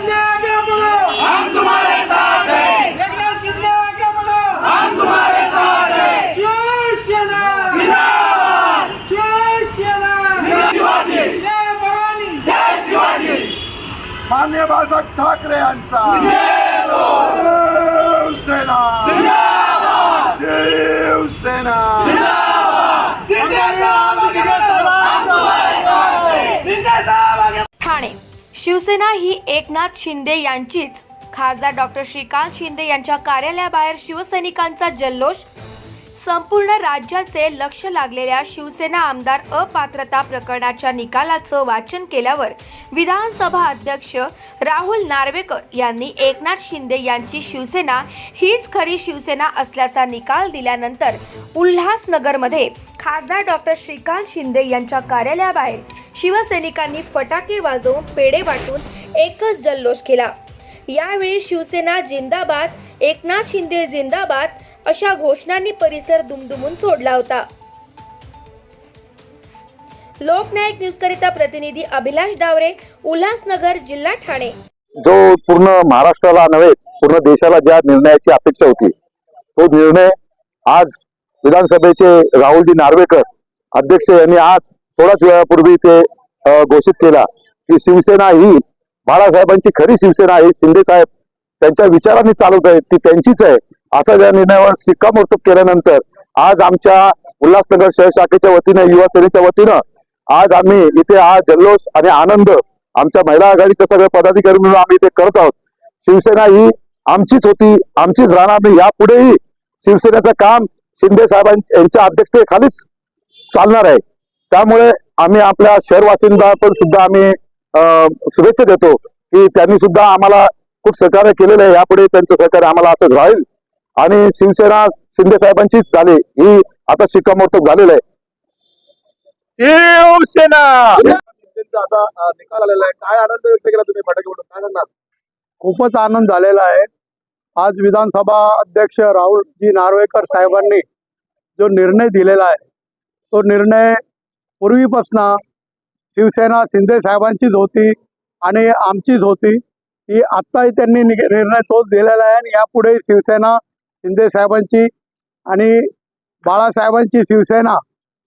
शिंदे आगे बढ़ो। हम तुम्हारे साथ हैं। एकनाथ शिंदे आगे बढ़ो। हम तुम्हारे साथ हैं। शिवसेना जिंदाबाद। शिवसेना जय शिवाजी। जय भवानी। जय शिवाजी। मान्य बाळासाहेब ठाकरे यांचा शिवसेना जिंदाबाद शिवसेना जिंदाबाद शिंदे साहब आगे बढ़ो हम तुम्हारे साथ हैं शिंदे साहब आगे ठाणे शिवसेना ही एकनाथ शिंदे यांचीच. खासदार डॉक्टर श्रीकांत शिंदे यांच्या कार्यालयाबाहेर शिवसैनिकांचा जल्लोष. संपूर्ण राज्याचे लक्ष लागलेल्या शिवसेना आमदार अपात्रता प्रकरणाच्या निकालाचं वाचन केल्यावर विधानसभा अध्यक्ष राहुल नार्वेकर यांनी एकनाथ शिंदे यांची शिवसेना हीच खरी शिवसेना असल्याचा निकाल दिल्यानंतर उल्हासनगरमध्ये खासदार डॉक्टर श्रीकांत शिंदे यांच्या कार्यालयाबाहेर शिवसैनिकांनी फटाके वाजवून पेढे वाटून एकच जल्लोष केला. यावेळी शिवसेना जिंदाबाद एकनाथ शिंदे जिंदाबाद अशा घोषणांनी परिसर दुमदुमून सोडला होता. लोकनायक न्यूजकरिता प्रतिनिधी अभिलाष डावरे उल्हासनगर जिल्हा ठाणे. जो पूर्ण महाराष्ट्राला नव्हेच पूर्ण देशाला ज्या निर्णयाची अपेक्षा होती तो निर्णय आज विधानसभेचे राहुलजी नार्वेकर अध्यक्ष यांनी आज थोड्याच वेळापूर्वी ते घोषित केला की शिवसेना ही बाळासाहेबांची खरी शिवसेना आहे. शिंदे साहेब त्यांच्या विचारांनी चालवत आहेत. ती त्यांचीच आहे. असा या निर्णयावर शिक्कामोर्तब केल्यानंतर आज आमच्या उल्हासनगर शहर शाखेच्या वतीनं युवा सेनेच्या वतीनं आज आम्ही इथे हा जल्लोष आणि आनंद आमच्या महिला आघाडीच्या सगळ्या पदाधिकारी मिळून आम्ही इथे करत आहोत. शिवसेना ही आमचीच होती आमचीच राहणार नाही. यापुढेही शिवसेनेचं काम शिंदे साहेबां यांच्या अध्यक्षतेखालीच चालणार आहे. त्यामुळे आम्ही आपल्या शहरवासिंदा पण सुद्धा आम्ही अं, शुभेच्छा देतो की त्यांनी सुद्धा आम्हाला खूप सहकार्य केलेलं आहे. यापुढे त्यांचं सहकार्य आम्हाला असंच राहील. आणि शिवसेना शिंदे साहेबांचीच झाली. ही आता शिक्कामोर्तब झालेलं आहे. खूपच आनंद झालेला आहे. आज विधानसभा अध्यक्ष राहुलजी नार्वेकर साहेबांनी जो निर्णय दिलेला आहे तो निर्णय पूर्वीपासनं शिवसेना शिंदे साहेबांचीच होती आणि आमचीच होती. ती आत्ताही त्यांनी निर्णय तोच दिलेला आहे आणि यापुढे शिवसेना शिंदे साहेबांची आणि बाळासाहेबांची शिवसेना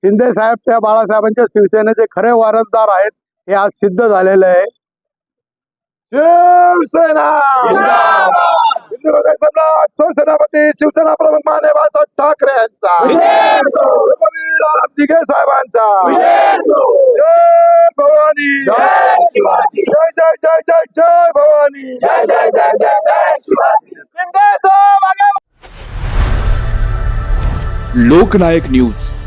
शिंदे साहेब त्या बाळासाहेबांच्या शिवसेनेचे खरे वारसदार आहेत हे आज सिद्ध झालेलं आहे. शिवसेना! हिंदू शिवसेना प्रमुख माने बाळासाहेब ठाकरे यांचा! रघुवीर आरामजिगे साहेबांचा. जय भवानी. जय जय जय जय जय भवानी. जय जय जय जय जय शिवाजी लोकनायक न्यूज.